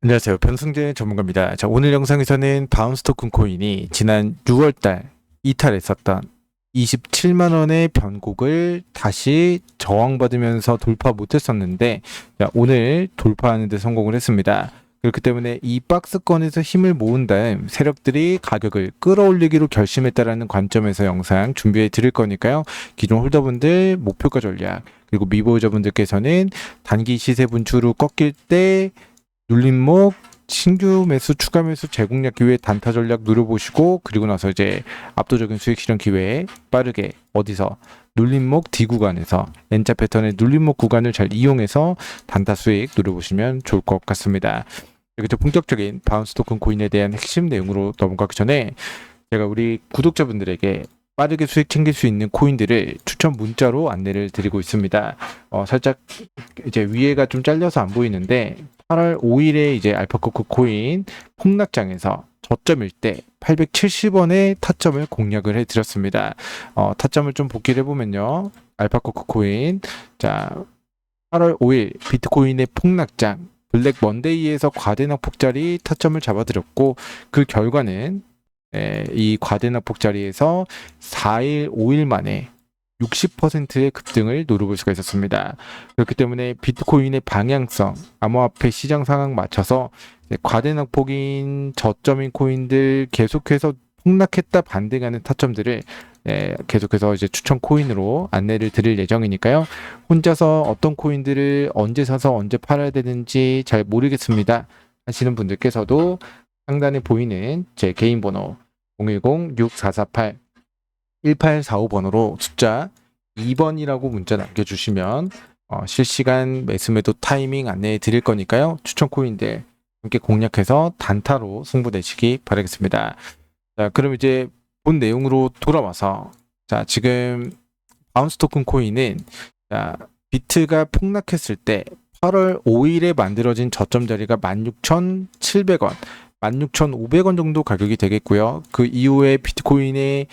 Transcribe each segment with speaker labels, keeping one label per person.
Speaker 1: 안녕하세요. 변승재 전문가입니다. 자, 오늘 영상에서는 바운스 토큰 코인이 지난 6월달 이탈했었던 27만 원의 변곡을 다시 저항받으면서 돌파 못했었는데 자, 오늘 돌파하는 데 성공을 했습니다. 그렇기 때문에 이 박스권에서 힘을 모은 다음 세력들이 가격을 끌어올리기로 결심했다라는 관점에서 영상 준비해 드릴 거니까요. 기존 홀더분들 목표가 전략 그리고 미보유저분들께서는 단기 시세 분출후 꺾일 때 눌림목 신규 매수 추가 매수 제공략 기회 단타 전략 누려보시고 그리고 나서 이제 압도적인 수익 실현 기회에 빠르게 어디서 눌림목 D 구간에서 N자 패턴의 눌림목 구간을 잘 이용해서 단타 수익 누려보시면 좋을 것 같습니다. 이렇게 좀 본격적인 바운스 토큰 코인에 대한 핵심 내용으로 넘어가기 전에 제가 우리 구독자분들에게 빠르게 수익 챙길 수 있는 코인들을 추천 문자로 안내를 드리고 있습니다. 어, 살짝 이제 위에가 좀 잘려서 안 보이는데 8월 5일에 이제 알파코크 코인 폭락장에서 저점일 때 870원의 타점을 공략을 해드렸습니다. 어, 타점을 좀 복기를 해보면요. 알파코크 코인. 자, 8월 5일 비트코인의 폭락장. 블랙 먼데이에서 과대낙폭 자리 타점을 잡아드렸고 그 결과는 에, 이 과대낙폭 자리에서 4일, 5일 만에 60%의 급등을 누려볼 수가 있었습니다. 그렇기 때문에 비트코인의 방향성, 암호화폐 시장 상황 맞춰서 이제 과대낙 폭인 저점인 코인들 계속해서 폭락했다 반등하는 타점들을 예, 계속해서 이제 추천 코인으로 안내를 드릴 예정이니까요. 혼자서 어떤 코인들을 언제 사서 언제 팔아야 되는지 잘 모르겠습니다. 하시는 분들께서도 상단에 보이는 제 개인 번호 010-6448 1845번으로 숫자 2번이라고 문자 남겨주시면 어, 실시간 매수매도 타이밍 안내해 드릴 거니까요. 추천 코인들 함께 공략해서 단타로 승부 내시기 바라겠습니다. 자, 그럼 이제 본 내용으로 돌아와서 자, 지금 바운스 토큰 코인은 자, 비트가 폭락했을 때 8월 5일에 만들어진 저점 자리가 16,700원, 16,500원 정도 가격이 되겠고요. 그 이후에 비트코인의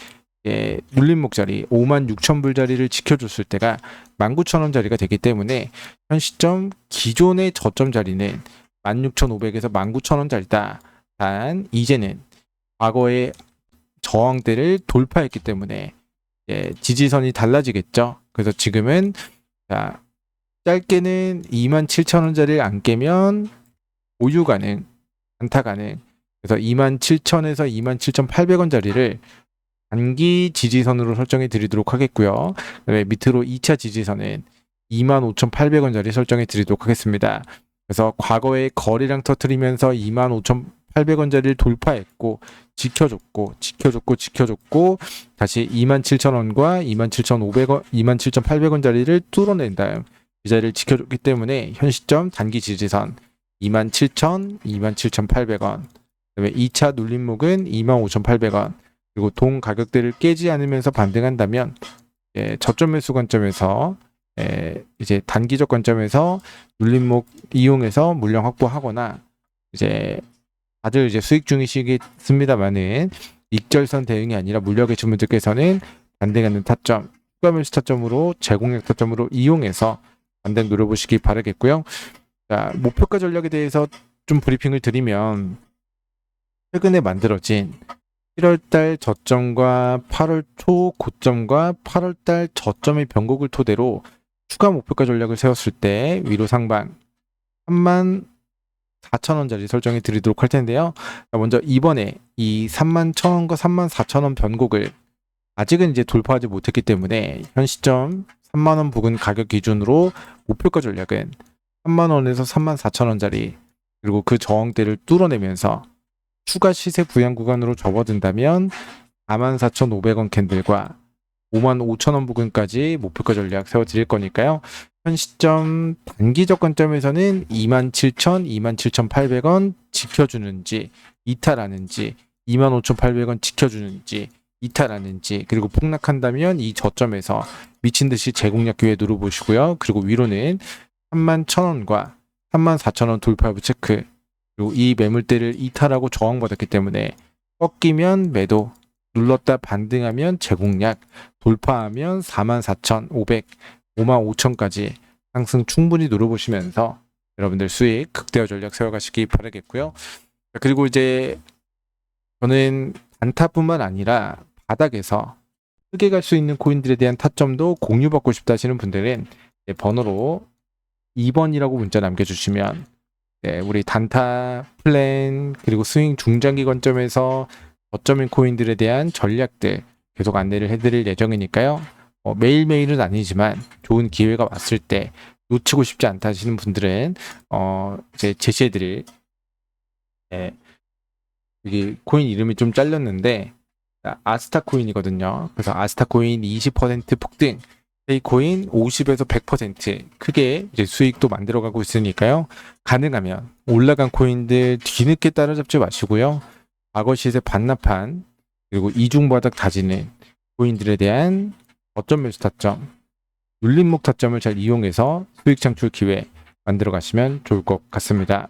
Speaker 1: 예, 눌림목 자리 5만 6천 불 자리를 지켜줬을 때가 19,000원 자리가 되기 때문에 현 시점 기존의 저점 자리는 16,500에서 19,000원 자리다. 단 이제는 과거의 저항대를 돌파했기 때문에 예, 지지선이 달라지겠죠. 그래서 지금은 자, 짧게는 27,000원짜리를 안 깨면 보유 가능, 안타 가능. 그래서 27,000에서 27,800원짜리를 단기 지지선으로 설정해 드리도록 하겠고요. 그다음에 밑으로 2차 지지선은 25,800원짜리 설정해 드리도록 하겠습니다. 그래서 과거에 거래량 터트리면서 25,800원짜리를 돌파했고 지켜줬고 지켜줬고 지켜줬고 다시 27,000원과 27,500원, 27,800원짜리를 뚫어낸 다음 이 자리를 지켜줬기 때문에 현 시점 단기 지지선 27,000, 27,800원 그다음에 2차 눌림목은 25,800원 그리고 동 가격대를 깨지 않으면서 반등한다면 예, 저점 매수 관점에서 예, 이제 단기적 관점에서 눌림목 이용해서 물량 확보하거나 이제 다들 이제 수익 중이시겠습니다만은 익절선 대응이 아니라 물력의 주문들께서는 반등하는 타점, 추가 매수 타점으로 제공력 타점으로 이용해서 반등 노려보시기 바라겠고요. 자, 목표가 전략에 대해서 좀 브리핑을 드리면 최근에 만들어진 7월달 저점과 8월 초 고점과 8월달 저점의 변곡을 토대로 추가 목표가 전략을 세웠을 때 위로 상방 3만 4천 원짜리 설정해 드리도록 할 텐데요. 먼저 이번에 이 3만 1천 원과 3만 4천 원 변곡을 아직은 이제 돌파하지 못했기 때문에 현 시점 3만 원 부근 가격 기준으로 목표가 전략은 3만 원에서 3만 4천 원짜리 그리고 그 저항대를 뚫어내면서 추가 시세 부양 구간으로 접어든다면 44,500원 캔들과 55,000원 부근까지 목표가 전략 세워드릴 거니까요. 현 시점 단기적 관점에서는 27,000, 27,800원 지켜주는지 이탈하는지 25,800원 지켜주는지 이탈하는지 그리고 폭락한다면 이 저점에서 미친 듯이 제공략 기회 누려보시고요. 그리고 위로는 31,000원과 34,000원 돌파 여부 체크 그리고 이 매물대를 이탈하고 저항받았기 때문에 꺾이면 매도, 눌렀다 반등하면 제공약, 돌파하면 44,500, 55,000까지 상승 충분히 노려보시면서 여러분들 수익 극대화 전략 세워가시기 바라겠고요. 자, 그리고 이제 저는 단타뿐만 아니라 바닥에서 크게 갈 수 있는 코인들에 대한 타점도 공유받고 싶다 하시는 분들은 네, 번호로 2번이라고 문자 남겨주시면 네, 우리 단타 플랜 그리고 스윙 중장기 관점에서 저점인 코인들에 대한 전략들 계속 안내를 해드릴 예정이니까요. 어, 매일매일은 아니지만 좋은 기회가 왔을 때 놓치고 싶지 않다 하시는 분들은 어, 이제 제시해드릴 네, 여기 코인 이름이 좀 잘렸는데 아스타 코인이거든요. 그래서 아스타 코인 20% 폭등, 이 코인 50에서 100% 크게 이제 수익도 만들어가고 있으니까요. 가능하면 올라간 코인들 뒤늦게 따라잡지 마시고요. 과거 시세 반납한 그리고 이중 바닥 다지는 코인들에 대한 어점 매수 타점, 눌림목 타점을 잘 이용해서 수익 창출 기회 만들어 가시면 좋을 것 같습니다.